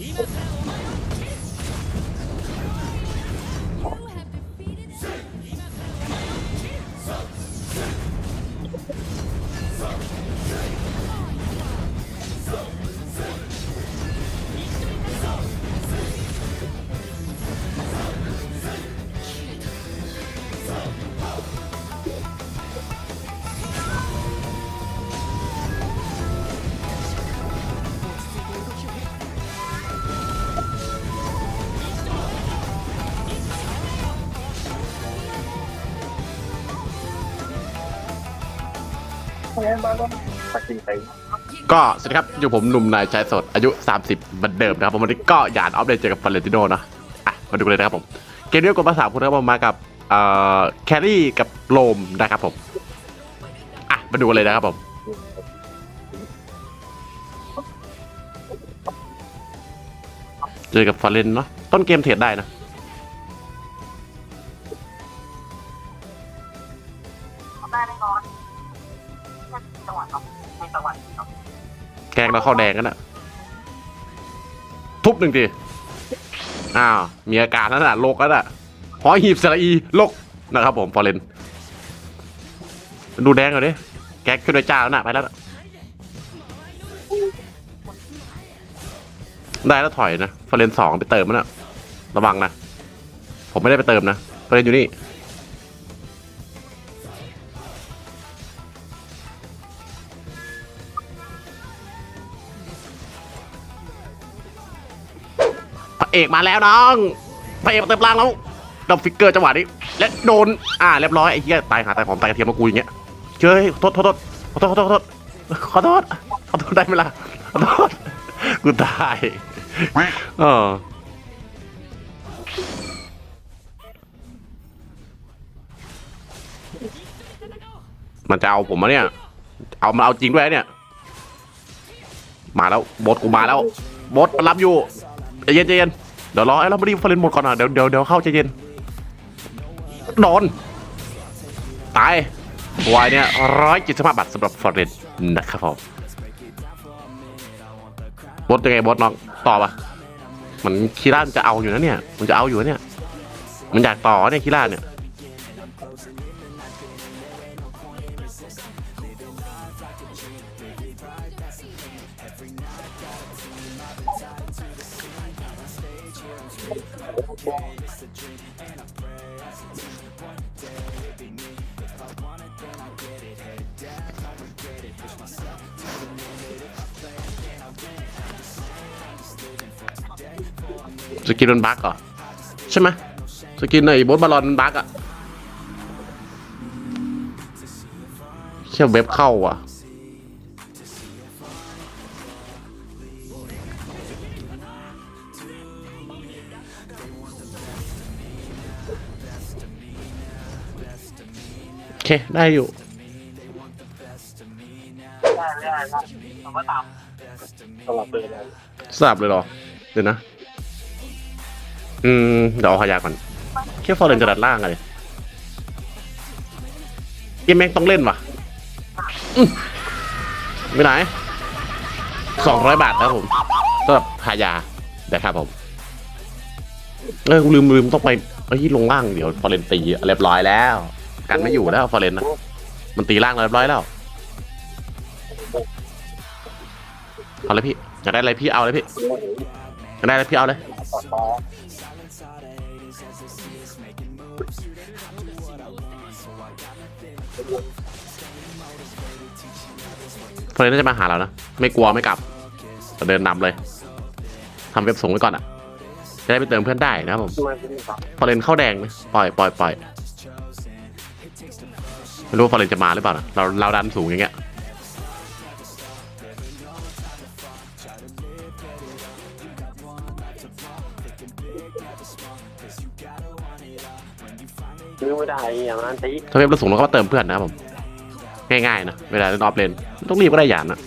今からお前 ก็สวัสดีครับอยู่ผมหนุ่มนายชายสดอายุ 30เหมือนเดิมนะครับผมวันนี้ก็หยาดออฟเดตเจอกับฟาเรนติโนนะอะมาดูกันเลยนะครับผมเกมนี้กดภาษาคุณครับผมมากับเอ่อแครี่กับโลมนะครับผมอะมาดูกันเลยนะครับผมเจอกับฟาเรนเนาะต้นเกมเทรดได้นะ จังหวะครับในจังหวะครับแกงเราเข้าแดงกันอะทุบหนึ่งทีอ้าว มีอาการนั่นแหะโลกแล้วน่ะหอยหีบสระอีโลกนะครับผม ฟอร์เรน ดูแดงก่อนดิ แก๊กขึ้นด้วยจ้าแล้วน่ะ ไปแล้วน่ะได้แล้วถอยนะ ฟอร์เรนสองไปเติมมันน่ะ ระวังนะ ผมไม่ได้ไปเติมนะ ฟอร์เรนอยู่นี่ เอกมาแล้วน้องพระเอกมเติมร่างแล้วดับฟิกเกอร์จังหวะนี้ และโดนอ่าเรียบร้อยไอ้เหี้ยตายหาตายหอมตายกระเทียมมากูอย่างเงี้ยเจ้ยโทษโทษโทษขอโทษขอโทษขอโทษขอโทษขอโทษได้ไหมล่ะขอโทษกูตายเออมันจะเอาผมมาเนี่ย เอามาเอาจริงด้วยเนี่ย มาแล้วบดกูมาแล้วบดมันรับอยู่ใจเย็นใจเย็น เดี๋ยวรอไอ้เราไม่รีบฟอร์เรนหมดก่อนนะเดี๋ยวเดี๋ยวเดี๋ยวเข้าใจเย็นโดนตายวายเนี่ยร้อยจิตสมาบัตรสำหรับฟอร์เรนนะครับผมบดยังไงบดน้องต่อปะมันคีร่ามันจะเอาอยู่นะเนี่ย มันจะเอาอยู่นะเนี่ย มันอยากต่อเนี่ยคีร่าเนี่ย สกินมันบั๊กเหรอใช่ไหมสกินไอ้บอสบอลลอนมันบั๊กอะแค่เว็บเข้าอะ เค ได้อยู่ได้ไม่ได้ครับผมว่าตามสลับเลยนะสลับเลยเหรอ เดี๋ยวนะ อืม เดี๋ยวเอาขยาก่อนแค่ฟอร์เรนจะดัดล่างอะไรเกมแม่งต้องเล่นว่ะอื้อไม่ไหนสองร้อยบาทครับผมสำหรับหายาเดี๋ยวครับผม เออกูลืมลืมต้องไปเอ้ยลงล่างเดี๋ยวฟอร์เรนตีเรียบร้อยแล้ว กันไม่อยู่แล้วฟอร์เรนนะมันตีล่างเรียบร้อยแล้วเอาเลยพี่อยากได้อะไรพี่เอาเลยพี่อยากได้อะไรพี่เอาเลยต่อต่อฟอร์เรนน่าจะมาหาเรานะไม่กลัวไม่กลับจะเดินนำเลยทำเว็บส่งไว้ก่อนอะจะได้ไปเติมเพื่อนได้นะครับผมมาที่นี่ครับฟอร์เรนเข้าแดงนะปล่อยปล่อยปล่อย ไม่รู้ว่าฟอร์เรนจะมาหรือเปล่านะเราเราดันสูงอย่างเงี้ยซื้อไม่ได้อย่างนั้นตีถ้าเว็บเราสูงเราก็มาเติมเพื่อนนะครับผมง่ายๆนะเวลาเล่นออฟเลนไม่ต้องรีบก็ได้หยานนะ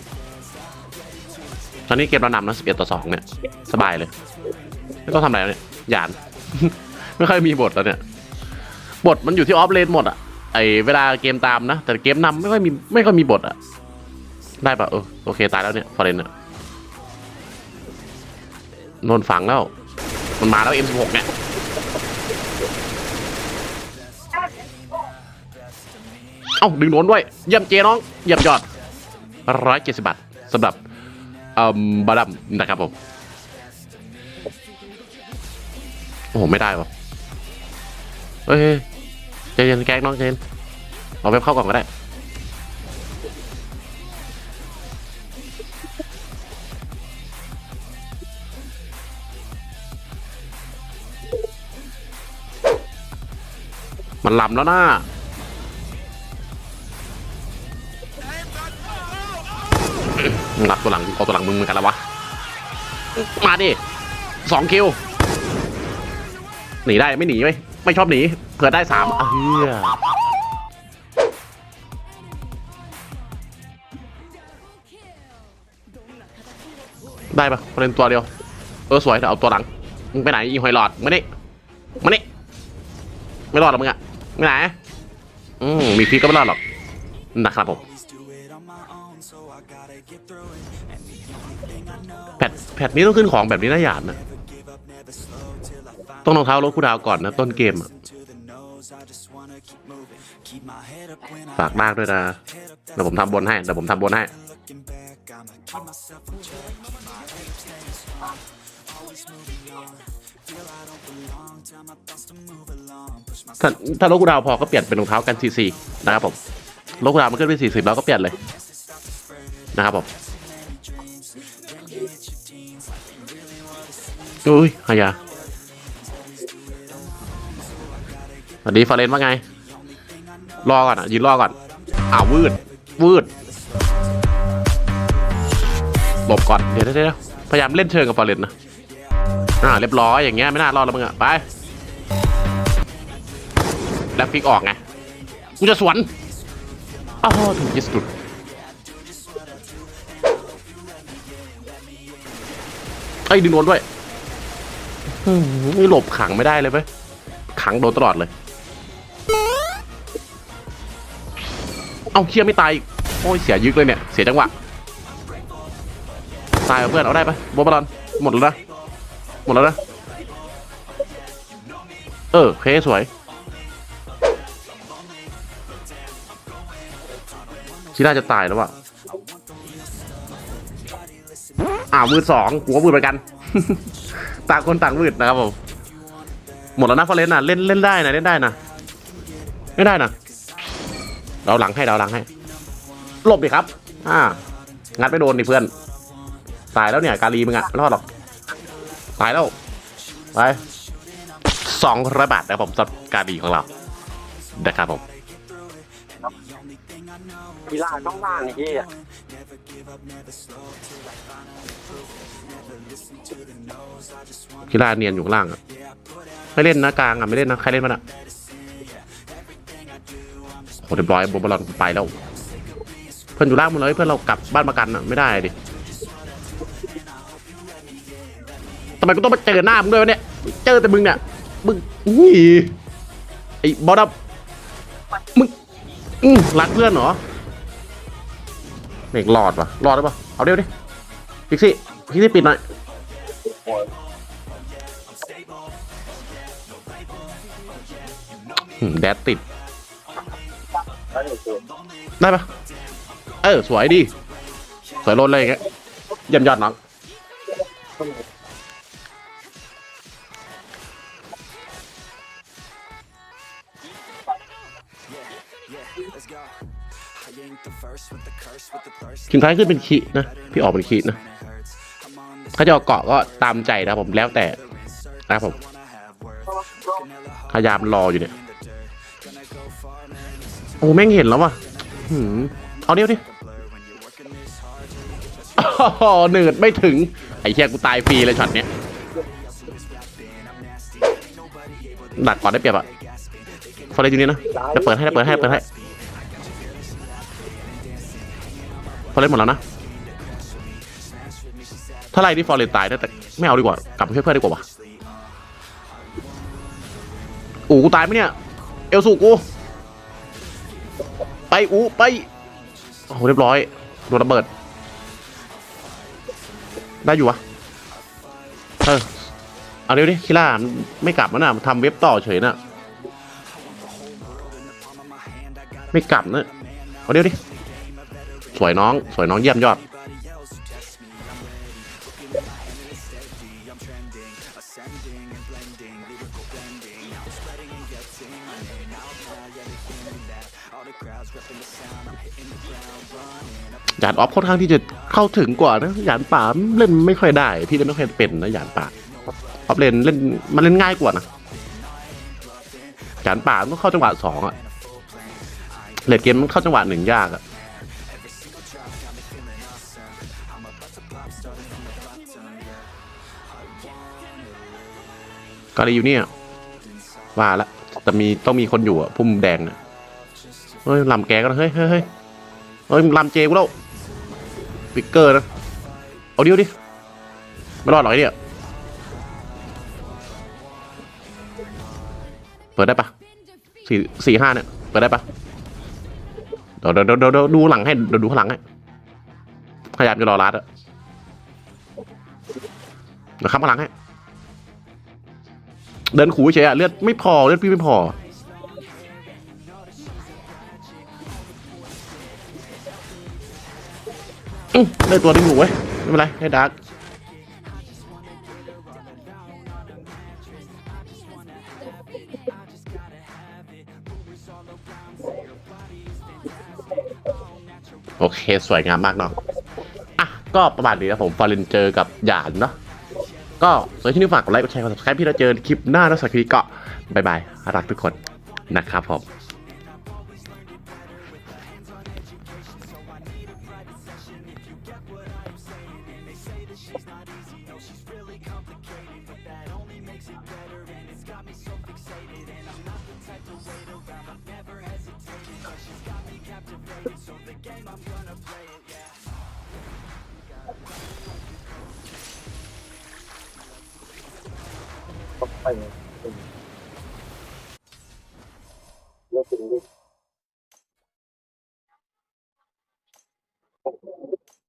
ตอนนี้เกมเรานำนะ11ต่อ2เนี่ยสบายเลย ไม่ต้องทำอะไรแล้วเนี่ยหยาน ไม่ค่อยมีบทแล้วเนี่ย บทมันอยู่ที่ออฟเลนหมดอะ ไอเวลาเกมตามนะ แต่เกมนำไม่ค่อยมีไม่ค่อยมีบทอะได้ปะเออโอเคตายแล้วเนี่ยฟอร์เรนอะโดนฝังแล้ว มันมาแล้ว M16 เนี่ยเอ้าดึงโดนด้วยเยี่ยมเจน้องเยี่ยมยอดร้อยเจ็ดสิบบาทสำหรับเอ่อบาดัมนะครับผม โอ้โห ไม่ได้วะเฮ้ย ใจเย็นแกล้งน้องใจเย็นเอาไปเข้าก่อนก็ได้มันหลำแล้วนะมึงรับตัวหลังเอาตัวหลังมึงเหมือนกันแล้ววะ มาดิสองคิว หนีได้ไม่หนีไหม ไม่ชอบหนีเผื่อได้สามอะเฮียได้ปะประเด็นตัวเดียว เออสวยเดี๋ยวเอาตัวหลัง มึงไปไหนอีหอยหลอดมานี่มานี่ไม่รอดหรอกมึงอะไม่ไหน อืมมีพีก็ไม่รอดหรอก นะครับผม แพทแพทนี้ต้องขึ้นของแบบนี้น่าหยาดนะ ต้องรองเท้ารถคู่ดาวก่อนนะต้นเกมอะฝากมากด้วยนะเดี๋ยวผมทำบนให้เดี๋ยวผมทำบนให้ถ้าถ้ารถกูดาวพอก็เปลี่ยนเป็นรองเท้ากันซีซีนะครับผมรถกูดาวมันขึ้นไปสี่สิบแล้วก็เปลี่ยนเลยนะครับผมอุ้ยฮายา สวัสดีฟาเรนว่าไง รอก่อนอะยืนรอก่อนอ้าววืดวืดหลบก่อนเดี๋ยวเดี๋ยวเดี๋ยวพยายามเล่นเชิงกับฟาเรนนะอ่าเรียบร้อยอย่างเงี้ยไม่น่ารอดแล้วมึงอะไปแล้วพลิกออกไงกูจะสวนอ้าวถูกยิสุดไอ้ดึงโดนด้วยอื้อหือหลบขังไม่ได้เลยเว้ยขังโดนตลอดเลย เอาเคียไม่ตายอีกโอ้ยเสียยึกเลยเนี่ย เสียจังหวะ ตายเพื่อนเอาได้ปะโบบอลอนหมดแล้วนะหมดแล้วนะเออเคสวยคิน่าจะตายแล้วว่ะอ้าวมือสองกูก็มือเหมือนกัน ต่างคนต่างมืดนะครับผม หมดแล้วนะฟอเรนน่ะ เล่นเล่นได้นะ เล่นได้นะ ไม่ได้นะ เราหลังให้เราหลังให้หลบดิครับ อ่า งัดไม่โดนดิเพื่อน ตายแล้วเนี่ย กาลีมึงอะไม่รอดหรอกตายแล้ว ไปสองร้อยบาทนะครับผมสำหรับกาลีของเรานะครับผมกีฬาต้องล่างไอ้เหี้ยกีฬาเนียนอยู่ข้างล่างอะไม่เล่นนะกลางอะไม่เล่นนะ ใครเล่นมันอะโห เรียบร้อยบอลลอนไปแล้ว เพื่อนอยู่ล่างหมดเลยเพื่อนเรากลับบ้านประกันอะไม่ได้ดิทำไมกูต้องมาเจอหน้ามึงด้วยวะเนี่ย เจอแต่มึงเนี่ย มึงนี่ไอ้บอลดับมึงอืมรักเพื่อนเหรอเมกรอดวะรอดได้ปะเอาเดี๋ยวดิพิกซี่พิกซี่ปิดหน่อยแดดติด แล้วนี่คือได้ปะเออ สวยดี สวยล้นเลยอย่างเงี้ยเยี่ยมยอดน้องคิงท้ายขึ้นเป็นขีนะ พี่ออกเป็นขีนะเขาจะเอาเกาะก็ตามใจนะผมแล้วแต่นะครับผมพยายามรออยู่เนี่ย อ้แม่งเห็นแล้วว่ะหืมเอาเดียวดิอ้อหนืดไม่ถึง ไอ้เชี่ยกูตายฟรีเลยช็อตเนี้ยดักก่อนได้เปรียบอะฟอร์เรนอยู่นี่นะจะเปิดให้จะเปิดให้เปิดให้ฟอร์เรนหมดแล้วนะถ้าไล่ที่ฟอร์เรนตายได้แต่ไม่เอาดีกว่ากลับไปช่วยเพื่อนดีกว่าวะอูกูตายไหมเนี่ย เอลสูกู ไปอูไปโอ้โหเรียบร้อยโดนระเบิด ได้อยู่วะเออเอาเร็วดิคิล่าไม่กลับมันน่ะทำเว็บต่อเฉยน่ะไม่กลับนะเอาเร็วดิสวยน้อง สวยน้องเยี่ยมยอด ยานออฟค่อนข้างที่จะเข้าถึงกว่านะหยานป่าเล่นไม่ค่อยได้ พี่เล่นไม่ค่อยเป็นนะหยานป่าออฟเล่นเล่นมันเล่นง่ายกว่านะหยานป่าต้องเข้าจังหวะสองอะเลดเกมมันเข้าจังหวะหนึ่งยากอะกาลีอยู่เนี่ยว่าละแต่มีต้องมีคนอยู่อะพุ่มแดงอะเฮ้ยลำแกก็แล้วเฮ้ยเฮ้ยเฮ้ยเฮ้ยลำเจกูแล้ว ปิกเกอร์นะ เอาเดียวดิ ไม่รอดหรอกไอ้เนี่ยเปิดได้ปะสี่สี่ห้าเนี่ย เปิดได้ปะเดี๋ยวเดี๋ยวเดี๋ยวดูหลังให้เดี๋ยวดูข้างหลังให้พยายามจะรอรัดอะเดี๋ยวข้ามาหลังให้ เดินขู่เฉยอะเลือดไม่พอ เลือดพี่ไม่พอ ได้ตัวที่หนูไว้ยไม่เป็นไรได้ดาร์กโอเค สวยงามมากเนาะอะ ก็ประมาณนี้นะผมฟอร์เรนเจอกับหยานเนาะ ก็สวยที่นี่ฝากกดไลค์ กดแชร์ กด subscribe พี่เราเจอคลิปหน้าแล้วสักทีก็บายบาย รักทุกคนนะครับผม ไป